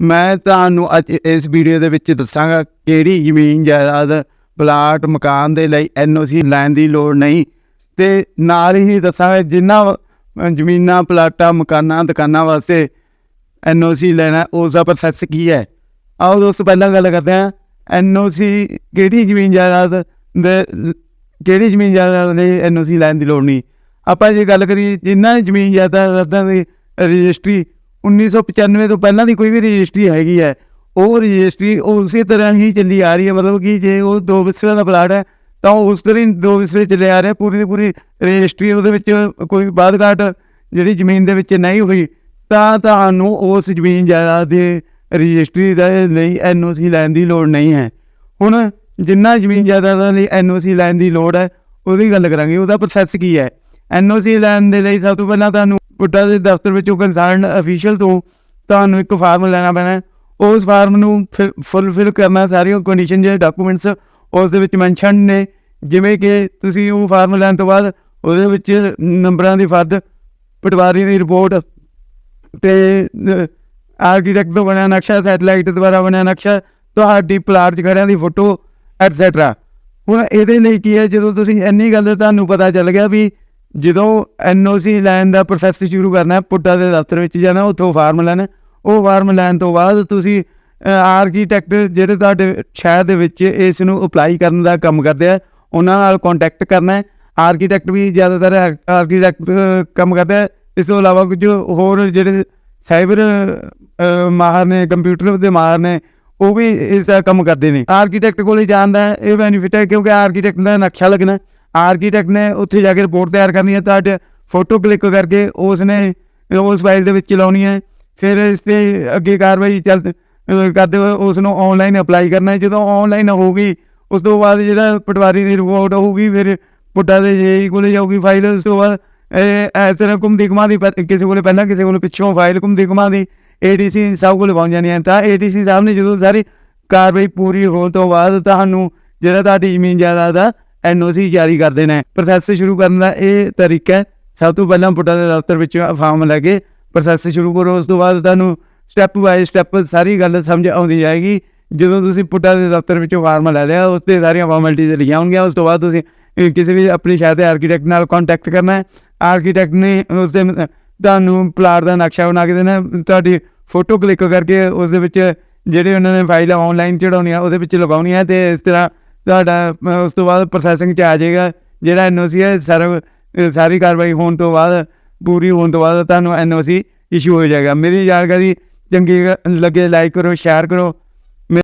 ਮੈਂ ਤੁਹਾਨੂੰ ਅੱਜ ਇਸ ਵੀਡੀਓ ਦੇ ਵਿੱਚ ਦੱਸਾਂਗਾ ਕਿਹੜੀ ਜ਼ਮੀਨ ਜਾਇਦਾਦ, ਪਲਾਟ, ਮਕਾਨ ਦੇ ਲਈ ਐਨਓਸੀ ਲੈਣ ਦੀ ਲੋੜ ਨਹੀਂ। ਤੇ ਨਾਲ ਹੀ ਦੱਸਾਂਗਾ ਜਿੰਨਾ ਜ਼ਮੀਨਾਂ, ਪਲਾਟਾਂ, ਮਕਾਨਾਂ, ਦੁਕਾਨਾਂ ਵਾਸਤੇ ਐਨਓਸੀ ਲੈਣਾ, ਉਸ ਦਾ ਪ੍ਰੋਸੈਸ ਕੀ ਹੈ? ਆਓ ਦੋਸਤੋ, ਪਹਿਲਾਂ ਗੱਲ ਕਰਦੇ ਹਾਂ। ਐਨਓਸੀ ਕਿਹੜੀ ਜ਼ਮੀਨ ਜਾਇਦਾਦ ਦੇ ਕਿਹੜੀ ਜ਼ਮੀਨ ਜਾਇਦਾਦ ਲਈ ਐਨਓਸੀ ਲੈਣ ਦੀ ਲੋੜ ਨਹੀਂ। ਆਪਾਂ ਜੇ ਗੱਲ ਕਰੀਏ ਜਿਨ੍ਹਾਂ ਦੀ ਜ਼ਮੀਨ ਜਾਇਦਾਦਾਂ ਦੀ ਰਜਿਸਟਰੀ 1995 ਤੋਂ ਪਹਿਲਾਂ ਦੀ ਕੋਈ ਵੀ ਰਜਿਸਟਰੀ ਹੈਗੀ ਹੈ, ਉਹ ਰਜਿਸਟਰੀ ਉਸੇ ਤਰ੍ਹਾਂ ਹੀ ਚੱਲੀ ਆ ਰਹੀ ਹੈ, ਮਤਲਬ ਕਿ ਜੇ ਉਹ ਦੋ ਵਿਸਵੇ ਦਾ ਪਲਾਟ ਹੈ, ਤਾਂ ਉਹ ਉਸ ਤਰ੍ਹਾਂ ਹੀ ਦੋ ਵਿਸਵੇ ਚੱਲੇ ਆ ਰਿਹਾ, ਪੂਰੀ ਦੀ ਪੂਰੀ ਰਜਿਸਟਰੀ ਉਹਦੇ ਵਿੱਚ ਕੋਈ ਬਾਦ ਘਾਟ ਜਿਹੜੀ ਜ਼ਮੀਨ ਦੇ ਵਿੱਚ ਨਹੀਂ ਹੋਈ, ਤਾਂ ਤੁਹਾਨੂੰ ਉਸ ਜ਼ਮੀਨ ਜਾਇਦਾਦ ਦੇ ਰਜਿਸਟਰੀ ਦੇ ਲਈ ਐਨਓਸੀ ਲੈਣ ਦੀ ਲੋੜ ਨਹੀਂ ਹੈ। ਹੁਣ ਜਿੰਨਾ ਜ਼ਮੀਨ ਜਾਇਦਾਦਾਂ ਲਈ ਐਨਓਸੀ ਲੈਣ ਦੀ ਲੋੜ ਹੈ, ਉਹਦੀ ਗੱਲ ਕਰਾਂਗੇ, ਉਹਦਾ ਪ੍ਰੋਸੈਸ ਕੀ ਹੈ? ਐਨਓਸੀ ਲੈਣ ਦੇ ਲਈ ਸਭ ਤੋਂ ਪਹਿਲਾਂ ਤੁਹਾਨੂੰ ਪੁੱਟਾ ਦੇ ਦਫ਼ਤਰ ਵਿੱਚੋਂ ਕੰਸਰਨ ਅਫੀਸ਼ੀਅਲ ਤੋਂ ਤੁਹਾਨੂੰ ਇੱਕ ਫਾਰਮ ਲੈਣਾ ਪੈਣਾ ਉਸ ਫਾਰਮ ਨੂੰ ਫੁੱਲਫਿਲ ਕਰਨਾ ਸਾਰੀਆਂ ਕੰਡੀਸ਼ਨ ਜਿਹੜੇ ਡਾਕੂਮੈਂਟਸ ਉਸ ਦੇ ਵਿੱਚ ਮੈਂਸ਼ਨ ਨੇ। ਜਿਵੇਂ ਕਿ ਤੁਸੀਂ ਉਹ ਫਾਰਮ ਲੈਣ ਤੋਂ ਬਾਅਦ ਉਹਦੇ ਵਿੱਚ ਨੰਬਰਾਂ ਦੀ ਫਰਦ, ਪਟਵਾਰੀ ਦੀ ਰਿਪੋਰਟ ਤੇ ਆਰਕੀਟੈਕਟ ਤੋਂ ਬਣਿਆ ਨਕਸ਼ਾ ਸੈਟਲਾਈਟ ਦੁਆਰਾ ਬਣਿਆ ਨਕਸ਼ਾ, ਤੁਹਾਡੀ ਪਲਾਟ ਚ ਖੜਿਆਂ ਦੀ ਫੋਟੋ ਐਟਸੈਟਰਾ ਹੁਣ ਇਹਦੇ ਲਈ ਕੀ ਹੈ? ਜਦੋਂ ਤੁਸੀਂ ਇੰਨੀ ਗੱਲ ਤੁਹਾਨੂੰ ਪਤਾ ਚੱਲ ਗਿਆ ਵੀ ਜਦੋਂ ਐਨਓਸੀ ਲੈਣ ਦਾ ਪ੍ਰੋਸੈਸ ਸ਼ੁਰੂ ਕਰਨਾ ਹੈ, ਪੁੱਟਾ ਦੇ ਦਫ਼ਤਰ ਵਿੱਚ ਜਾਣਾ, ਉੱਥੋਂ ਫਾਰਮ ਲੈਣਾ ਉਹ ਫਾਰਮ ਲੈਣ ਤੋਂ ਬਾਅਦ ਤੁਸੀਂ ਆਰਕੀਟੈਕਟ ਜਿਹੜੇ ਤੁਹਾਡੇ ਸ਼ਹਿਰ ਦੇ ਵਿੱਚ ਇਸ ਨੂੰ ਅਪਲਾਈ ਕਰਨ ਦਾ ਕੰਮ ਕਰਦੇ ਆ, ਉਹਨਾਂ ਨਾਲ ਕੰਟੈਕਟ ਕਰਨਾ ਹੈ। ਆਰਕੀਟੈਕਟ ਵੀ ਜ਼ਿਆਦਾਤਰ ਆਰਕੀਟੈਕਟ ਕੰਮ ਕਰਦਾ ਆ ਇਸ ਤੋਂ ਇਲਾਵਾ ਕੁਝ ਹੋਰ ਜਿਹੜੇ ਸਾਈਬਰ ਮਾਹਰ ਨੇ ਕੰਪਿਊਟਰ ਦੇ ਮਾਹਰ ਨੇ, ਉਹ ਵੀ ਇਸ ਦਾ ਕੰਮ ਕਰਦੇ ਨੇ। ਆਰਕੀਟੈਕਟ ਕੋਲੇ ਜਾਣ ਦਾ ਇਹ ਬੈਨੀਫਿਟ ਹੈ ਕਿਉਂਕਿ ਆਰਕੀਟੈਕਟ ਦਾ ਨਕਸ਼ਾ ਲੱਗਣਾ ਆਰਕੀਟੈਕਟ ਨੇ ਉੱਥੇ ਜਾ ਕੇ ਰਿਪੋਰਟ ਤਿਆਰ ਕਰਨੀ ਹੈ ਤੁਹਾਡੇ ਫੋਟੋ ਕਲਿੱਕ ਕਰਕੇ ਉਸ ਨੇ ਉਸ ਫਾਈਲ ਦੇ ਵਿੱਚ ਚਲਾਉਣੀ ਹੈ। ਫਿਰ ਇਸ ਤੇ ਅੱਗੇ ਕਾਰਵਾਈ ਚੱਲ ਕਰਦੇ ਹੋਏ ਉਸ ਨੂੰ ਆਨਲਾਈਨ ਅਪਲਾਈ ਕਰਨਾ ਹੈ। ਜਦੋਂ ਆਨਲਾਈਨ ਹੋਊਗੀ, ਉਸ ਤੋਂ ਬਾਅਦ ਜਿਹੜਾ ਪਟਵਾਰੀ ਦੀ ਰਿਪੋਰਟ ਹੋਊਗੀ, ਫਿਰ ਪੁੱਟਾ ਦੇ ਜੇ ਕੋਲੇ ਜਾਊਗੀ ਫਾਈਲ ਉਸ ਤੋਂ ਬਾਅਦ ਇਹ ਇਸ ਤਰ੍ਹਾਂ ਘੁੰਮਦੀ ਘੁਮਾਦੀ ਪਹਿ- ਕਿਸੇ ਕੋਲੇ ਪਹਿਲਾਂ, ਕਿਸੇ ਕੋਲੇ ਪਿੱਛੋਂ ਫਾਈਲ ਘੁੰਮਦੀ ਘੁਮਾਦੀ ਏਡੀਸੀ ਸਾਹਿਬ ਕੋਲੇ ਪਹੁੰਚ ਜਾਣੀ ਹੈ ਤਾਂ ਏਡੀਸੀ ਸਾਹਿਬ ਨੇ ਜਦੋਂ ਸਾਰੀ ਕਾਰਵਾਈ ਪੂਰੀ ਹੋਣ ਤੋਂ ਬਾਅਦ ਤੁਹਾਨੂੰ ਜਿਹੜਾ ਤੁਹਾਡੀ ਜ਼ਮੀਨ ਜਾਇਦਾਦ ਦਾ ਐਨਓਸੀ ਜਾਰੀ ਕਰਦੇ ਨੇ। ਪ੍ਰੋਸੈਸ ਸ਼ੁਰੂ ਕਰਨ ਦਾ ਇਹ ਤਰੀਕਾ ਹੈ। ਸਭ ਤੋਂ ਪਹਿਲਾਂ ਪੁੱਟਾ ਦੇ ਦਫ਼ਤਰ ਵਿੱਚ ਫਾਰਮ ਲੈ ਕੇ ਪ੍ਰੋਸੈਸ ਸ਼ੁਰੂ ਕਰੋ। ਉਸ ਤੋਂ ਬਾਅਦ ਤੁਹਾਨੂੰ ਸਟੈਪ ਬਾਏ ਸਟੈਪ ਸਾਰੀ ਗੱਲ ਸਮਝ ਆਉਂਦੀ ਜਾਏਗੀ। ਜਦੋਂ ਤੁਸੀਂ ਪੁੱਟਾ ਦੇ ਦਫ਼ਤਰ ਵਿੱਚੋਂ ਫਾਰਮ ਲੈ ਲਿਆ, ਉਸ ਤੇ ਸਾਰੀਆਂ ਫਾਰਮੈਲਿਟੀਜ਼ ਲਿਖੀਆਂ ਹੋਣਗੀਆਂ। ਉਸ ਤੋਂ ਬਾਅਦ ਤੁਸੀਂ ਕਿਸੇ ਵੀ ਆਪਣੀ ਸ਼ਹਿਰ ਦੇ ਆਰਕੀਟੈਕਟ ਨਾਲ ਕੰਟੈਕਟ ਕਰਨਾ ਹੈ। ਆਰਕੀਟੈਕਟ ਨੇ ਉਸ ਦੇ ਤੁਹਾਨੂੰ ਪਲਾਟ ਦਾ ਨਕਸ਼ਾ ਬਣਾ ਕੇ ਦੇਣਾ ਤੁਹਾਡੀ ਫੋਟੋ ਕਲਿੱਕ ਕਰਕੇ ਉਸ ਦੇ ਵਿੱਚ ਜਿਹੜੇ ਉਹਨਾਂ ਨੇ ਫਾਈਲ ਆਨਲਾਈਨ ਚੜਾਉਣੀ ਆ ਉਹਦੇ ਵਿੱਚ ਲਗਾਉਣੀ ਹੈ ਤੇ ਇਸ ਤਰ੍ਹਾਂ ਤੁਹਾਡਾ ਉਸ ਤੋਂ ਬਾਅਦ ਪ੍ਰੋਸੈਸਿੰਗ ਚ ਆ ਜਾਏਗਾ, ਜਿਹੜਾ ਐਨਓਸੀ ਹੈ, ਸਾਰਾ, ਸਾਰੀ ਕਾਰਵਾਈ ਹੋਣ ਤੋਂ ਬਾਅਦ, ਪੂਰੀ ਹੋਣ ਤੋਂ ਬਾਅਦ ਤੁਹਾਨੂੰ ਐਨਓਸੀ ਇਸ਼ੂ ਹੋ ਜਾਏਗਾ। ਮੇਰੀ ਜਾਣਕਾਰੀ ਚੰਗੀ ਲੱਗੇ ਲਾਈਕ ਕਰੋ ਸ਼ੇਅਰ ਕਰੋ।